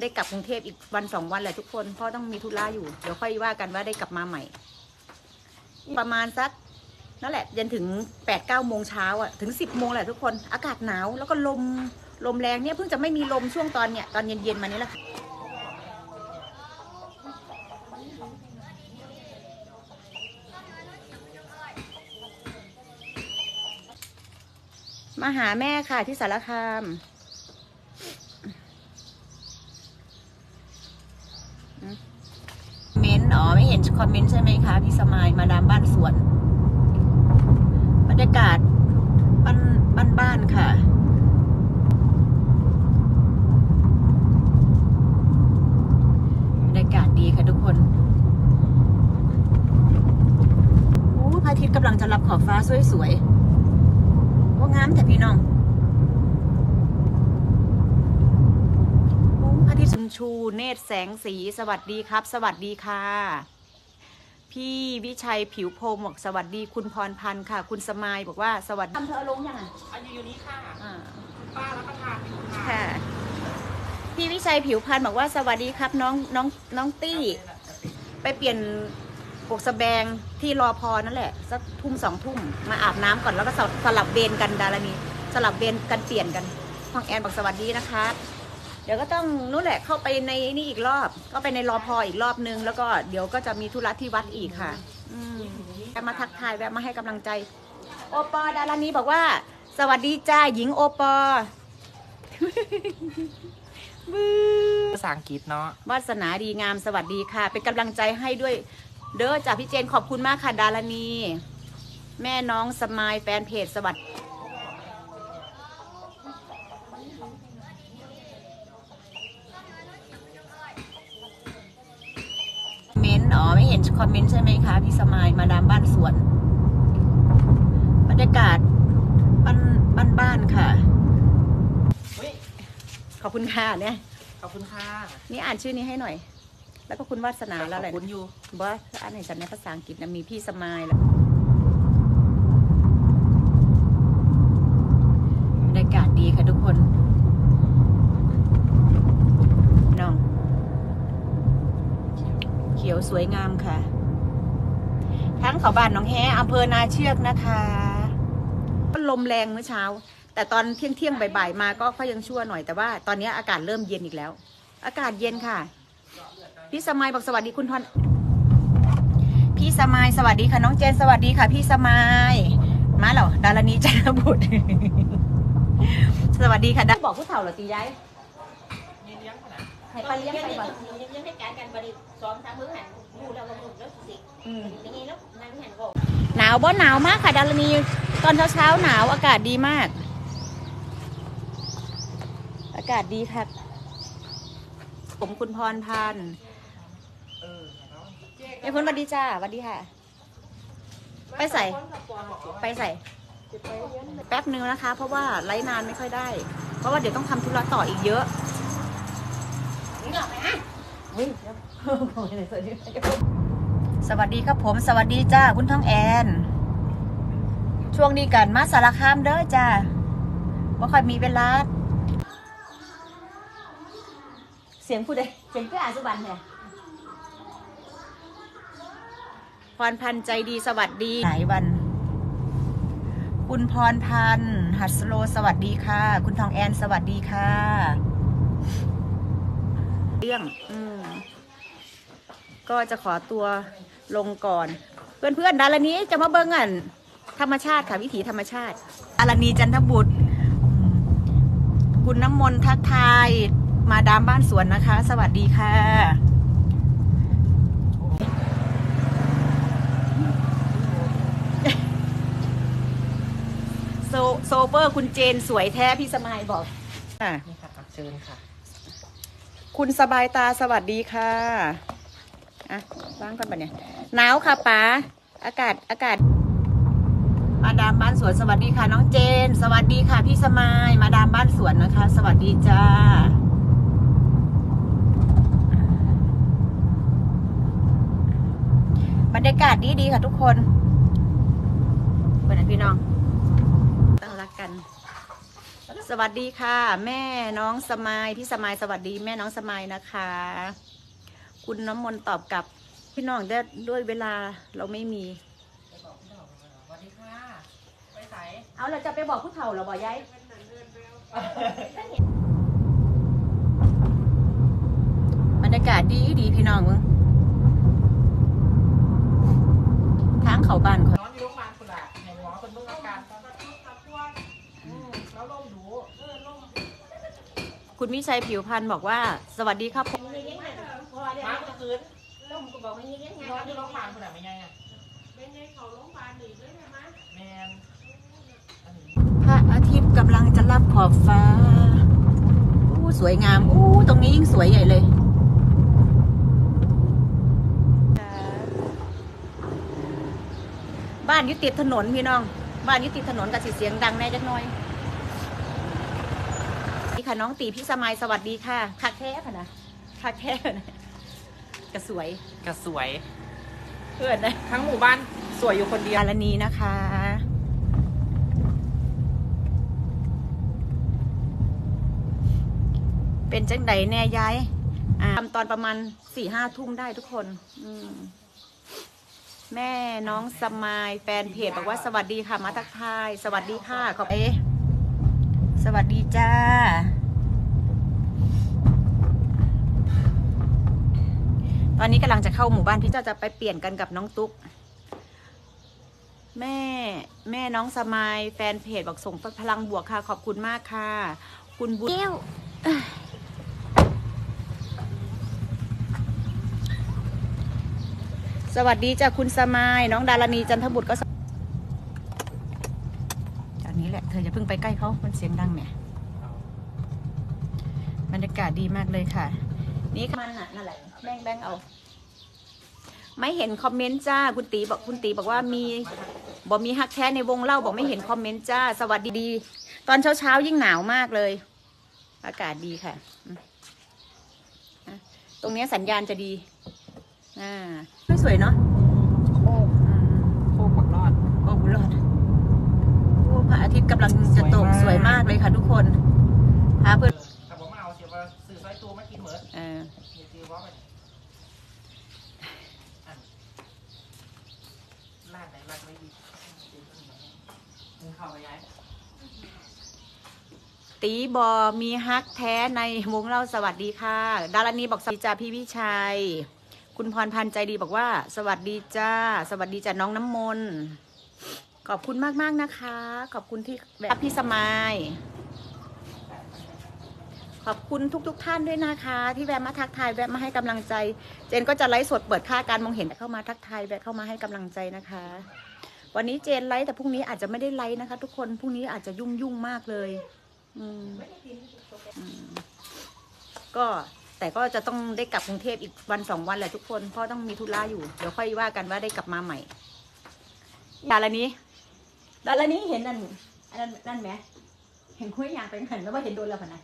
ได้กลับกรุงเทพอีกวันสองวันแหละทุกคนเพราะต้องมีธุระอยู่เดี๋ยวค่อยว่ากันว่าได้กลับมาใหม่ ประมาณสักนั่นแหละยันถึงแปดเก้าโมงเช้าอะถึงสิบโมงแหละทุกคนอากาศหนาวแล้วก็ลมลมแรงเนี่ยเพิ่งจะไม่มีลมช่วงตอนเนี่ยตอนเย็นๆมานี้แหละมาหาแม่ค่ะที่สารคามอืมเมนต์อ๋อไม่เห็นคอมเม นต์ใช่ไหมคะพี่สมายมาดามบ้านสวน บรรยากาศบ้านบ้านบ้านค่ะ บรรยากาศดีค่ะทุกคนโอ้พระอาทิตย์กำลังจะรับขอบฟ้าสวยๆว่างามแต่พี่น้องพระอาทิตย์ชุนชูเนตรแสงสี สวัสดีครับ สวัสดีค่ะ พี่วิชัยผิวพรมบอกสวัสดีคุณพรพันธ์ค่ะ คุณสมายบอกว่าสวัสดีทำเธอลงยังไงอันอยู่อยู่นี้ค่ะอ่าป้ารับประทานอยู่ค่ะค่ะ พี่วิชัยผิวพันธ์บอกว่าสวัสดีครับน้องน้องน้องตี้ ไปเปลี่ยนปกสแบงที่รอพอนั่นแหละสักทุ่มสองทุ่มมาอาบน้ำก่อนแล้วก็สลับสลับเวรกันดารานีสลับเวรกันเปลี่ยนกันห้องแอนบอกสวัสดีนะคะเดี๋ยวก็ต้องนู่นแหละเข้าไปในนี่อีกรอบ ก็ไปในรอพออีกรอบนึง แล้วก็เดี๋ยวก็จะมีธุระที่วัดอีกค่ะ อืมแวะมาทักทายแวะมาให้กำลังใจ โอปอดารานีบอกว่า สวัสดีจ้าหญิงโอปอบื้อภาษาอังกฤษเนาะวาสนาดีงามสวัสดีค่ะ เป็นกำลังใจให้ด้วย เด้อจากพี่เจนขอบคุณมากค่ะดารณีแม่น้องสมายแฟนเพจสวัสดี เมนต์ อ๋อ ไม่เห็นคอมเมนต์ใช่ไหมคะ พี่สมายมาดามบ้านสวน บรรยากาศบ้านบ้านบ้านค่ะเฮ้ยขอบคุณค่ะเนี่ย ขอบคุณค่ะ นี่อ่านชื่อนี้ให้หน่อย แล้วก็คุณวาสนาแล้วอะไรขอบคุณอยู่บอสอ่านให้ฉันในภาษาอังกฤษนะมีพี่สมายแล้วบรรยากาศดีค่ะทุกคน น้อง เขียว สวยงามค่ะ ทั้งเขาบ้านหน้องแฮอำเภอนาเชือกนะคะลมแรงเมื่อเช้า แต่ตอนเที่ยงเที่ยงบ่ายๆมาก็ค่อยยังชั่วหน่อยแต่ว่าตอนนี้อากาศเริ่มเย็นอีกแล้ว อากาศเย็นค่ะ พี่สมัยบอกสวัสดีคุณทอนพี่สมัยสวัสดีค่ะน้องเจนสวัสดีค่ะ พี่สมัยมาเหรอดารณีจันทบุตรสวัสดีค่ะบอกผู้เฒ่าเหรอตีย้าย มีเลี้ยงขนาด ให้ปลาเลี้ยงไปบ่ยังให้การกันบริซ้อมทางมือหันดูเราลงแล้วสิอืมอย่างนี้แล้วนางหันบอกหนาวบ่หนาวมากค่ะดารณีตอนเช้าเช้าๆหนาวอากาศดีมาก อากาศดีค่ะ ผมคุณพรพันธ์เออเนาะเอ้ยคุณสวัสดีจ้าสวัสดีค่ะ ไปใส่ ไปใส่ แป๊บนึงนะคะ เพราะว่าไลฟ์นานไม่ค่อยได้ เพราะว่าเดี๋ยวต้องทำธุระต่ออีกเยอะนี่หรอกนะ สวัสดีครับผม สวัสดีจ้าคุณท้องแอน ช่วงนี้กันมาสารคามเด้อจ้าว่าค่อยมีเวลา เสียงผู้ใดเสียงเพื่ออาสุบันเนี่ยพรพันธ์ใจดีสวัสดีหลายวัน คุณพรพันธ์หัสโลสวัสดีค่ะ คุณทองแอนสวัสดีค่ะ เรื่องอืมก็จะขอตัวลงก่อน เพื่อนๆดารณีจะมาเบิ้งอันธรรมชาติค่ะวิถีธรรมชาติดารณีจันทบุตรอืมคุณน้ำมนต์ทักทาย มาดามบ้านสวนนะคะ สวัสดีค่ะโซโซเฟอร์คุณเจนสวยแท้พี่สมายบอกอะนี่ค่ะอะเชิญค่ะ คุณสบายตาสวัสดีค่ะอะว่างก่อนปะเนี่ยหนาวค่ะป๋าอากาศอากาศ มาดามบ้านสวนสวัสดีค่ะ น้องเจน สวัสดีค่ะ พี่สมายมาดามบ้านสวนนะคะ สวัสดีจ้าบรรยากาศดีดีค่ะทุกคนเป็นไงพี่น้องต้องรักกัน สวัสดีค่ะ แม่น้องสมายพี่สมายสวัสดี แม่น้องสมายนะคะ คุณน้ำมนต์ตอบกลับพี่น้องได้ด้วยเวลาเราไม่มี ไปบอกพี่ดอกมาสวัสดีค่ะ ไปใส่เอาเราจะไปบอกผู้เฒ่าเราบอกยายบรรยากาศดีดีพี่น้องมึงทางเขาบ้านเขา นอนอยู่โรงพยาบาลคุณล่ะแห่งหมอคนเบิ่งอาการตอนอืมแล้วลมดูเออลม คุณวิชัยผิวพันธ์บอกว่า สวัสดีครับผมมีเลี้ยงไงพอเดี๋ยวมาเมื่อคืนล่มก็บอกให้มีเลี้ยงไงนอนอยู่โรงพยาบาลคุณล่ะไม่ไงอะเป็นไงเขาโรงพยาบาลหนีเลยใช่ไหมแมนพระอาทิตย์กำลังจะรับขอบฟ้าอู้สวยงามอู้ตรงนี้ยิ่งสวยใหญ่เลยบ้านยุติดถนนพี่น้อง บ้านยุติดถนนกับสิเสียงดังแน่จักน่อย ค่ะ น้องตีพี่สมัยสวัสดีค่ะคักแท้ค่ะนะคักแท้นะกระสวยกระสวย เพื่อนนะทั้งหมู่บ้านสวยอยู่คนเดียวกาลนีนะคะ เป็นจังไดแน่ย้ายอ่าทำตอนประมาณสี่ห้าทุ่มได้ทุกคน อืมแม่น้องสมายแฟนเพจบอกว่าสวัสดีค่ะมาทักทาย สวัสดีค่ะขอบเอสวัสดีจ้า ตอนนี้กำลังจะเข้าหมู่บ้านที่เจ้าจะไปเปลี่ยนกันกับน้องตุ๊ก แม่แม่น้องสมายแฟนเพจบอกส่งพลังบวกค่ะ ขอบคุณมากค่ะ คุณบุญสวัสดีจ้ะคุณสมายน้องดารณีจันทบุตรก็สจากนี้แหละเธออย่าเพิ่งไปใกล้เขามันเสียงดังเนี่ยบรรยากาศดีมากเลยค่ะ นี่ค่ะมันน่ะนั่นแหละแบ่งแบ่งเอา ไม่เห็นคอมเมนต์จ้า คุณตีบอกคุณตีบอกว่ามีบอกมีฮักแท้ในวงเล่าบอกไม่เห็นคอมเมนต์จ้า สวัสดีดี ตอนเช้าเช้าๆยิ่งหนาวมากเลย อากาศดีค่ะอืมอะตรงเนี้ยสัญญาณจะดีอ่าสวยๆเนาะโคกอืมโคกปักรอดโอ้โหรอดโอ้พระอาทิตย์กำลังจะตกสสววยยมามากกเลยค่ะทุกคนพาเพื่อนแต่ผมมา เออซอยตัวมากินเหมือนเออมีซื้อว่านไม่ดีมึงเข้าไปย้ายตีบอมีฮักแท้ในวงเล่าสวัสดีค่ะ ดารณีบอกสวัสดีจ้าพี่วิชัย คุณพรพันธ์ใจดีบอกว่า สวัสดีจ้า สวัสดีจ้าน้องน้ำมนต์ขอบคุณมากมากๆนะคะ ขอบคุณที่แบบพี่สมาย ขอบคุณทุกๆทท่านด้วยนะคะ ที่แวะมาทักทายแวะมาให้กำลังใจ เจนก็จะไลฟ์สดเปิดค่าการมองเห็นเข้ามาทักทายแวะเข้ามาให้กำลังใจนะคะ วันนี้เจนไลฟ์แต่พรุ่งนี้อาจจะไม่ได้ไลฟ์นะคะ ทุกคนพรุ่งนี้อาจจะยุ่งยุ่งมากเลยอืมอืมก็แต่ก็จะต้องได้กลับกรุงเทพอีกวันสองวันแหละทุกคนเพราะต้องมีธุระอยู่เดี๋ยวค่อยว่ากันว่าได้กลับมาใหม่ดารานี้ดารานี้เห็นนั่นอันนั้นนั่นไหม เห็นคุยยางไปหันแล้วว่าเห็นโดนแล้วพนะ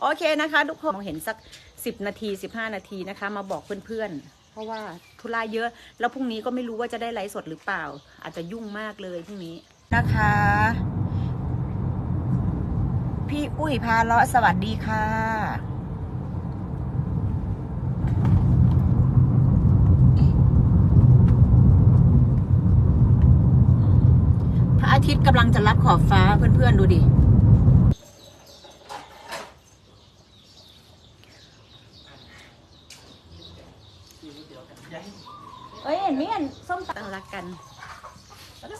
โอเคนะคะ ทุกคนมองเห็นสักสิบนาทีสิบห้านาทีนะคะ มาบอกเพื่อนๆ เพราะว่าธุระเยอะ แล้วพรุ่งนี้ก็ไม่รู้ว่าจะได้ไลฟ์สดหรือเปล่า อาจจะยุ่งมากเลยพรุ่งนี้นะคะ พี่อุ้ยพาเลาะสวัสดีค่ะ พระ อาทิตย์กำลังจะรับขอบฟ้าเพื่อนๆดูดิย้ายเอ้ยเห็นไหมเห็นส้มตังรักกัน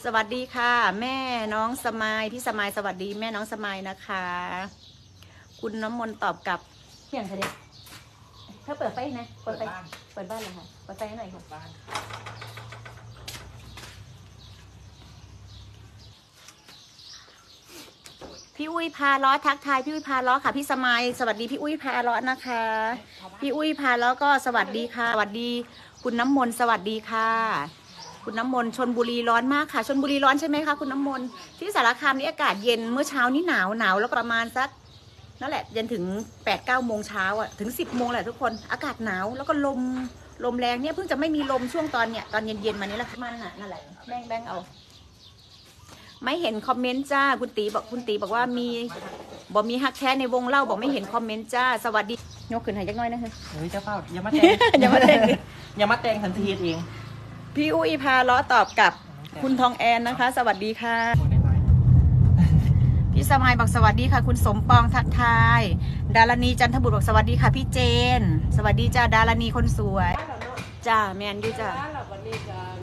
สวัสดีค่ะ แม่น้องสมายพี่สมายสวัสดีแม่น้องสมายนะคะ คุณน้ำมนต์ตอบกลับเที่ยงคะเด็กเธอเปิดไฟไหมเปิเปิดดไฟบ้านเปิดบ้านเลยค่ะเปิดไฟให้หน่อยค่ะ บ้าน พี่อุ้ยพาล้อทักทายพี่อุ้ยพาล้อค่ะพี่สมายสวัสดีพี่อุ้ยพาล้อนะคะ พี่อุ้ยพาล้อก็สวัสดีค่ะ สวัสดี คุณน้ำมนต์สวัสดีค่ะ คุณน้ำมนต์ชนบุรีร้อนมากค่ะชนบุรีร้อนใช่ไหมคะคุณน้ำมนต์ที่สารคามนี่อากาศเย็นเมื่อเช้านี่หนาวหนาวแล้วประมาณสักนั่นแหละเย็นถึง8ปดเก้าโมงเช้าอะถึง 10บโมงแหละทุกคนอากาศหนาวแล้วก็ลมลมแรงเนี่ยเพิ่งจะไม่มีลมช่วงตอนเนี่ยตอนเย็นๆมานี้แหละมันน่ะนั่นแหละแบงแบงเอา ไม่เห็นคอมเมนต์จ้า คุณตีบอกคุณตีบอกว่ามีบอกมีฮักแท้ในวงเล่าบอกไม่เห็นคอมเมนต์จ้า สวัสดียกขึ้นให้จักหน้อยนะเฮ้ยเฮ้ยเจ้าเฝ้าอย่ามาแตงอย่ามาแตงอย่ามาแตงทันทีเองพี่อุ้ยพาล้อตอบกับคุณทองแอนนะคะ สวัสดีค่ะ พี่สมัยบอกสวัสดีค่ะ คุณสมปองทักทาย ดารณีจันทบุตรบอกสวัสดีค่ะ พี่เจน สวัสดีจ้าดารณีคนสวย จ้าแมนอยูจ้าแล้ววันนี้ก็